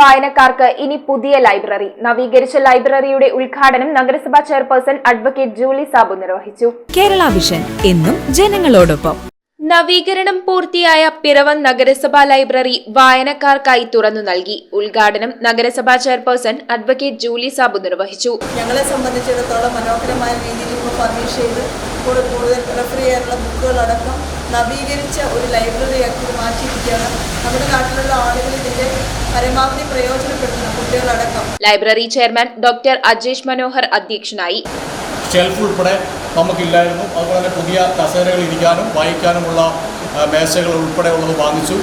വായനക്കാർക്ക് ഇനി പുതിയ ലൈബ്രറി. നവീകരിച്ച ലൈബ്രറിയുടെ ഉദ്ഘാടനം നഗരസഭാ ചെയർപേഴ്സൺ അഡ്വക്കേറ്റ് ജൂലി സാബു നിർവഹിച്ചു. കേരള വിഷൻ എന്നും ജനങ്ങളോടൊപ്പം. നവീകരണം പൂർത്തിയായ പിറവം നഗരസഭാ ലൈബ്രറി വായനക്കാർക്കായി തുറന്നു നൽകി. ഉദ്ഘാടനം നഗരസഭാ ചെയർപേഴ്സൺ അഡ്വക്കേറ്റ് ജൂലി സാബു നിർവഹിച്ചു. ഞങ്ങളെ സംബന്ധിച്ചിടത്തോളം മനോഹരമായ രീതിയിൽ ഇപ്പോൾ ഫർണിഷ് ചെയ്ത് കൂടുതൽ കൂടുതൽ റെഫർ ചെയ്യാനുള്ള ബുക്കുകളടക്കം നവീകരിച്ച ഒരു ലൈബ്രറിയാക്കി മാറ്റിയിരിക്കുകയാണ്. നമ്മുടെ നാട്ടിലുള്ള ആളുകൾ ഇതിന്റെ പരമാവധി പ്രയോജനപ്പെടുത്തണം കുട്ടികളടക്കം. Library chairman doctor Ajesh Manohar അധ്യക്ഷനായി. ഷെൽഫ് ഉൾപ്പെടെ നമുക്കില്ലായിരുന്നു. അതുപോലെ തന്നെ പുതിയ കസേരകൾ ഇരിക്കാനും വായിക്കാനുമുള്ള മേശകൾ ഉൾപ്പെടെ ഉള്ളത് വാങ്ങിച്ചു.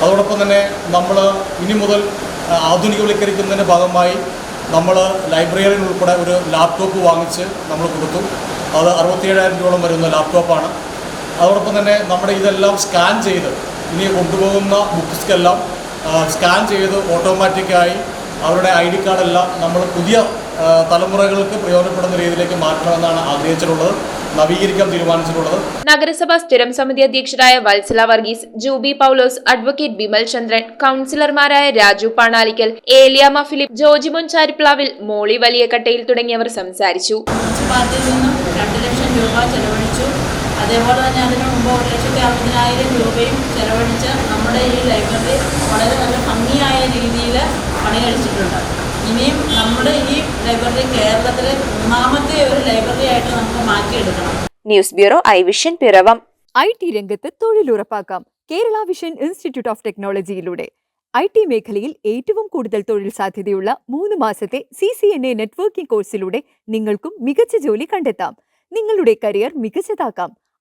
അതോടൊപ്പം തന്നെ നമ്മൾ ഇനി മുതൽ ആധുനികവൽക്കരിക്കുന്നതിന്റെ ഭാഗമായി നമ്മൾ ലൈബ്രറിയിൽ ഉൾപ്പെടെ ഒരു ലാപ്ടോപ്പ് വാങ്ങിച്ച് നമ്മൾ കൊടുത്തു. അത് അറുപത്തിയേഴായിരം രൂപയോളം വരുന്ന ലാപ്ടോപ്പാണ്. അതോടൊപ്പം തന്നെ നമ്മുടെ ഇതെല്ലാം സ്കാൻ ചെയ്ത് ഇനി കൊണ്ടുപോകുന്ന ബുക്സ്ക്കെല്ലാം സ്കാൻ ചെയ്ത് ഓട്ടോമാറ്റിക്കായി അവരുടെ ഐ ഡി കാർഡെല്ലാം നമ്മൾ പുതിയ തലമുറകൾക്ക് പ്രയോജനപ്പെടുന്ന രീതിയിലേക്ക് മാറ്റണമെന്നാണ് ആഗ്രഹിച്ചിട്ടുള്ളത് നവീകരിക്കാൻ തീരുമാനിച്ചിട്ടുള്ളത്. നഗരസഭാ സ്ഥിരം സമിതി അധ്യക്ഷരായ വത്സല വർഗീസ് ജൂബി പൗലോസ് അഡ്വക്കേറ്റ് ബിമൽ ചന്ദ്രൻ കൌൺസിലർമാരായ രാജു പാണാലിക്കൽ ഏലിയാമ ഫിലിപ്പ് ജോജിമോൻ ചാരിപ്ലാവിൽ മോളി വലിയകട്ടയിൽ തുടങ്ങിയവർ സംസാരിച്ചു. മുനിസിപ്പാലിറ്റിയിൽ നിന്നും രണ്ട് ലക്ഷം രൂപ ചെലവഴിച്ചു. അതേപോലെ തന്നെ അതിനു മുമ്പ് ഒരു ലക്ഷത്തി അറുപതിനായിരം രൂപയും ചെലവഴിച്ച് നമ്മുടെ ഈ ലൈബ്രറി വളരെ നല്ല ഭംഗിയായ രീതിയിൽ പണികഴിച്ചിട്ടുണ്ട്. ഇനിയും നമ്മുടെ ഈ ലൈബ്രറി കേരളത്തിലെ മൂന്നാമത്തെ ഒരു ലൈബ്രറി ആയിട്ട് നമുക്ക് മാറ്റിയെടുക്കണം. News bureau I vision Piravom. I T രംഗത്ത് തൊഴിലുറപ്പാക്കാം. കേരള വിഷൻ ഇൻസ്റ്റിറ്റ്യൂട്ട് ഓഫ് ടെക്നോളജിയിലൂടെ. ഐ ടി മേഖലയിൽ ഏറ്റവും കൂടുതൽ തൊഴിൽ സാധ്യതയുള്ള മൂന്ന് മാസത്തെ C C N A networking കോഴ്സിലൂടെ നിങ്ങൾക്കും മികച്ച ജോലി കണ്ടെത്താം. നിങ്ങളുടെ കരിയർ മികച്ചതാക്കാം.